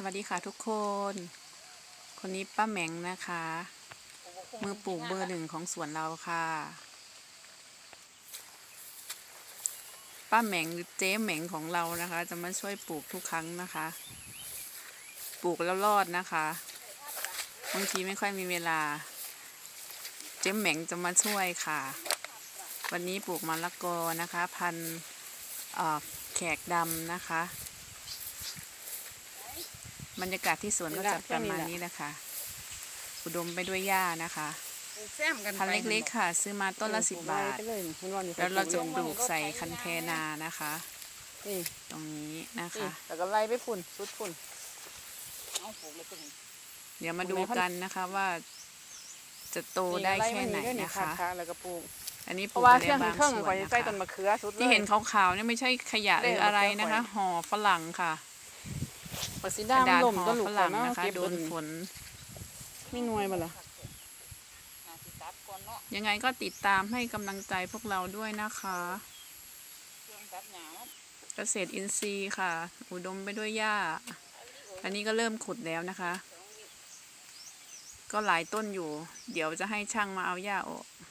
สวัสดีค่ะทุกคน คนนี้ป้าแหมงนะคะ มือปลูกเบอร์หนึ่งของสวนเราค่ะ ป้าแหมงหรือเจ๊แหมงของเรานะคะ จะมาช่วยปลูกทุกครั้งนะคะ ปลูกแล้วรอดนะคะบางทีไม่ค่อยมีเวลา เจ๊แหมงจะมาช่วยค่ะ วันนี้ปลูกมะละกอนะคะ พันธุ์แขกดำนะคะ บรรยากาศที่สวนก็จะประมาณนี้นะคะ อุดมไปด้วยหญ้านะคะแซมกันพันธุ์เล็กๆค่ะ ซื้อมาต้นละสิบบาท แล้วเราจะปลูกใส่คันเทนานะคะนี่ตรงนี้นะคะแล้วก็ไล่ไปฝุ่นสุดฝุ่นเอาปลูกเลยตึงเดี๋ยวมาดูกันนะคะว่า จะโตได้แค่ไหนนะคะแล้วก็ปลูกอันนี้ปเพลูกราะว่าไปเครื่แล้อวงบางเครื่องส่วข่อนยนะใส่ต้นคะมะเขือสุดเลยที่เห็นขาวๆเนี่ยไม่ใช่ขยะหรืออะไรนะคะห่อฝรั่งค่ะ ปักสีกระดำดาษลมห่ก็อหลุดฝแล้รั่วงเนาะนะคะ เก็บโดนฝน ไม่นวยบ่ล่ะหาสิตัดก่อนเนาะยังไงก็ติดตามให้กำลังใจพวกเราด้วยนะคะเครื่องตัดหญ้ามาเกษตรอินทรีย์ค่ะ อุดมไปด้วยหญ้า อันนี้ก็เริ่มขุดแล้วนะคะ ก็หลายต้นอยู่ เดี๋ยวจะให้ช่างมาเอาหญ้าออกเ